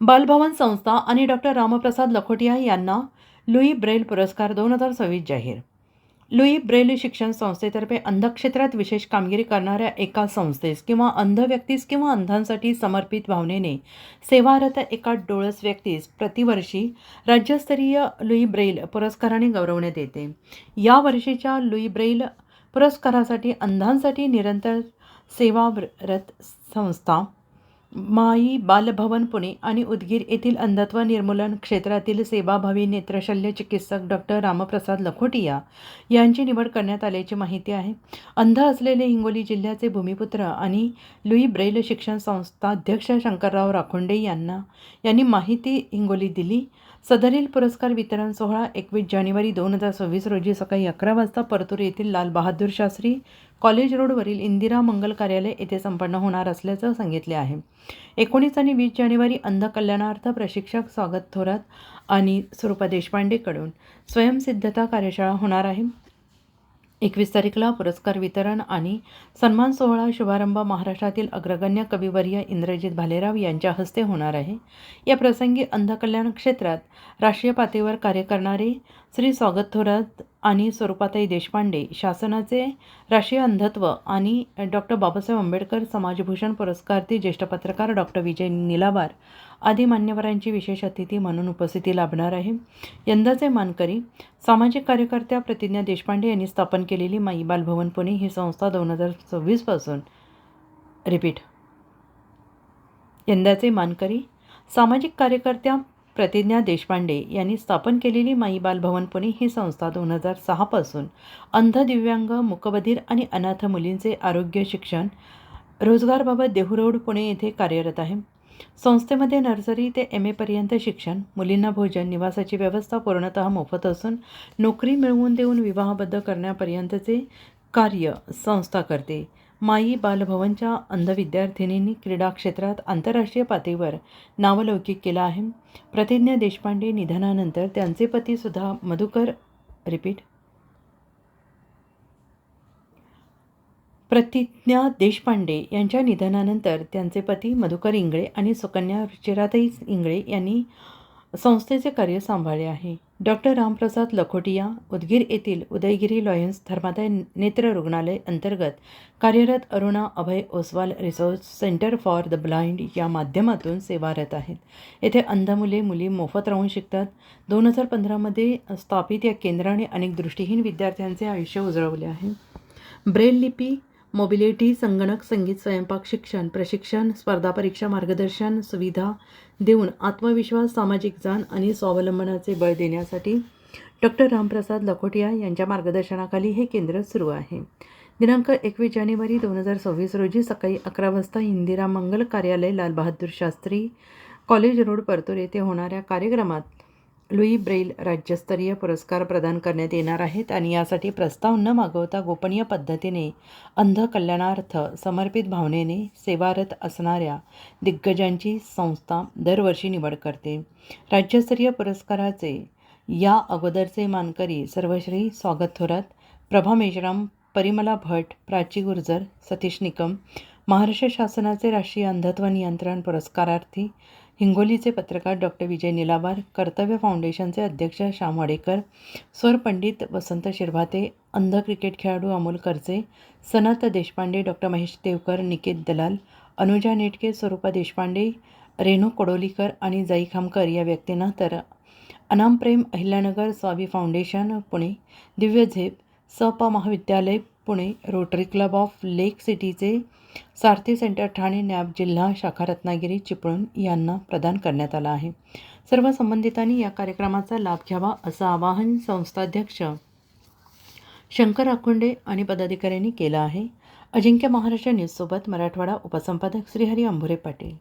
बालभवन संस्था आणि डॉक्टर रामप्रसाद लखोटिया यांना लुई ब्रेल पुरस्कार दोन हजार सव्वीस जाहीर. लुई ब्रेल शिक्षण संस्थेतर्फे अंधक्षेत्रात विशेष कामगिरी करणाऱ्या एका संस्थेस किंवा अंध व्यक्तीस किंवा अंधांसाठी समर्पित भावनेने सेवारत एका डोळस व्यक्तीस प्रतिवर्षी राज्यस्तरीय लुई ब्रेल पुरस्काराने गौरवण्यात येते. या वर्षीच्या लुई ब्रेल पुरस्कारासाठी अंधांसाठी निरंतर सेवारत संस्था माई बालभवन पुणे आणि उदगीर येथील अंधत्व निर्मूलन क्षेत्रातील सेवाभावी नेत्रशल्य चिकित्सक डॉक्टर रामप्रसाद लखोटिया यांची निवड करण्यात आल्याची माहिती आहे. अंध असलेले हिंगोली जिल्ह्याचे भूमिपुत्र आणि लुई ब्रेल शिक्षण संस्था अध्यक्ष शंकरराव राखोंडे यांना यांनी माहिती हिंगोली दिली. सदरील पुरस्कार वितरण सोहळा एकवीस जानेवारी दोन हजार सव्वीस रोजी सकाळी अकरा वाजता परतूर येथील लाल बहादूर शास्त्री कॉलेज रोडवरील इंदिरा मंगल कार्यालय येथे संपन्न होणार असल्याचं सांगितले आहे. एकोणीस आणि वीस जानेवारी अंध कल्याणार्थ प्रशिक्षक स्वागत थोरात आणि स्वरूपा देशपांडेकडून स्वयंसिद्धता कार्यशाळा होणार आहे. एकवीस तारीखला पुरस्कार वितरण आणि सन्मान सोहळा शुभारंभ महाराष्ट्रातील अग्रगण्य कविवर्य इंद्रजित भालेराव यांच्या हस्ते होणार आहे. या प्रसंगी अंधकल्याण क्षेत्रात राष्ट्रीय पातळीवर कार्य करणारे श्री स्वागत थोरात आणि स्वरूपाताई देशपांडे शासनाचे राष्ट्रीय अंधत्व आणि डॉक्टर बाबासाहेब आंबेडकर समाजभूषण पुरस्कारती ज्येष्ठ पत्रकार डॉक्टर विजय निलाबार आदी मान्यवरांची विशेष अतिथी म्हणून उपस्थिती लाभणार आहे. यंदाचे मानकरी सामाजिक कार्यकर्त्या प्रतिज्ञा देशपांडे यांनी स्थापन केलेली माई बालभवन पुणे ही संस्था दोन हजार सव्वीसपासून रिपीट. यंदाचे मानकरी सामाजिक कार्यकर्त्या प्रतिज्ञा देशपांडे यांनी स्थापन केलेली माई बालभवन पुणे ही संस्था दोन हजार सहापासून अंध दिव्यांग मुकबधीर आणि अनाथ मुलींचे आरोग्य शिक्षण रोजगारबाबत देहूरोड पुणे येथे कार्यरत आहे. संस्थेमध्ये नर्सरी ते एम एपर्यंत शिक्षण मुलींना भोजन निवासाची व्यवस्था पूर्णतः मोफत असून नोकरी मिळवून देऊन विवाहबद्ध करण्यापर्यंतचे कार्य संस्था करते. माई बालभवनच्या अंध विद्यार्थिनींनी क्रीडा क्षेत्रात आंतरराष्ट्रीय पातळीवर नावलौकिक केलं आहे. प्रतिज्ञा देशपांडे निधनानंतर त्यांचे पती सुद्धा मधुकर रिपीट प्रतिज्ञा देशपांडे यांच्या निधनानंतर त्यांचे पती मधुकर इंगळे आणि सुकन्या रुचिराताई इंगळे यांनी संस्थेचे कार्य सांभाळले आहे. डॉक्टर रामप्रसाद लखोटिया उदगीर येथील उदयगिरी लॉयन्स धर्मादाय नेत्र रुग्णालय अंतर्गत कार्यरत Aruna Abhay Oswal resource centre for the blind या माध्यमातून सेवारत आहेत. येथे अंध मुले मुली मोफत राहून शिकतात. दोन हजार पंधरामध्ये स्थापित या केंद्राने अनेक दृष्टीहीन विद्यार्थ्यांचे आयुष्य उजळवले आहे. ब्रेल लिपी मोबिलिटी संगणक संगीत स्वयंपाक शिक्षण प्रशिक्षण स्पर्धा परीक्षा मार्गदर्शन सुविधा देऊन आत्मविश्वास सामाजिक जाण आणि स्वावलंबनाचे बळ देण्यासाठी डॉक्टर रामप्रसाद लखोटिया यांच्या मार्गदर्शनाखाली हे केंद्र सुरू आहे. दिनांक एकवीस जानेवारी दोन हजार सव्वीस रोजी सकाळी अकरा वाजता इंदिरा मंगल कार्यालय लालबहादूर शास्त्री कॉलेज रोड परतूर येथे होणाऱ्या कार्यक्रमात लुई ब्रेल राज्यस्तरीय पुरस्कार प्रदान करण्यात येणार आहेत आणि यासाठी प्रस्ताव न मागवता गोपनीय पद्धतीने अंध कल्याणार्थ समर्पित भावनेने सेवारत असणाऱ्या दिग्गजांची संस्था दरवर्षी निवड करते. राज्यस्तरीय पुरस्काराचे या अगोदरचे मानकरी सर्वश्री स्वागत थोरात प्रभा मेश्राम परिमला भट प्राची गुर्जर सतीश निकम महाराष्ट्र शासनाचे राष्ट्रीय अंधत्व नियंत्रण पुरस्कारार्थी हिंगोलीचे पत्रकार डॉक्टर विजय निलावार कर्तव्य फाउंडेशनचे अध्यक्ष श्याम वाडेकर स्वर पंडित वसंत शिरभाते अंध क्रिकेट खेळाडू अमोल करचे सनत देशपांडे डॉक्टर महेश देवकर निकेत दलाल अनुजा नेटके स्वरूपा देशपांडे रेणू कोडोलीकर आणि जाई खामकर या व्यक्तींना तर अनामप्रेम अहिल्यानगर स्वावी फाउंडेशन पुणे दिव्य झेप सपा महाविद्यालय Pune Rotary Club of Lake सिटीचे Sarathi centre Thane NAB जिल्हा शाखा रत्नागिरी चिपळूण यांना प्रदान करण्यात आला आहे. सर्व संबंधितांनी या कार्यक्रमाचा लाभ घ्यावा असं आवाहन संस्थाध्यक्ष शंकर आखुंडे आणि पदाधिकाऱ्यांनी केलं आहे. अजिंक्य महाराष्ट्र न्यूजसोबत मराठवाडा उपसंपादक श्रीहरी अंभुरे पाटील.